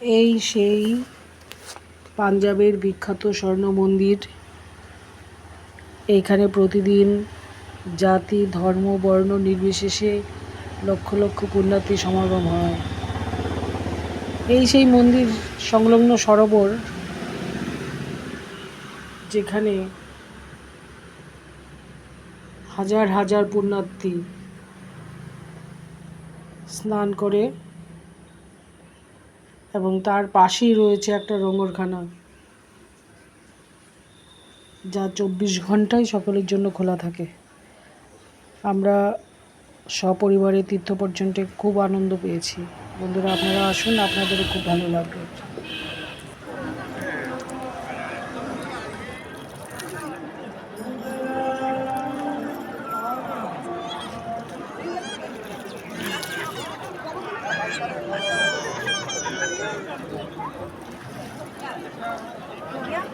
এই সেই পাঞ্জাবের বিখ্যাত স্বর্ণ মন্দির এইখানে প্রতিদিন জাতি, ধর্ম, বর্ণ নির্বিশেষে লক্ষ লক্ষ পুণ্যার্থী সমাগম হয়। এই সেই মন্দির সংলগ্ন সরোবর, যেখানে হাজার হাজার পুণ্যার্থী স্নান করে এবং তার পাশেই রয়েছে একটা রঙরখানা যা চব্বিশ ঘন্টাই সকলের জন্য খোলা থাকে আমরা সপরিবারে তীর্থ পর্যন্ত খুব আনন্দ পেয়েছি বন্ধুরা, আপনারা আসুন, আপনাদেরও খুব ভালো লাগবে Thank you. 여기야?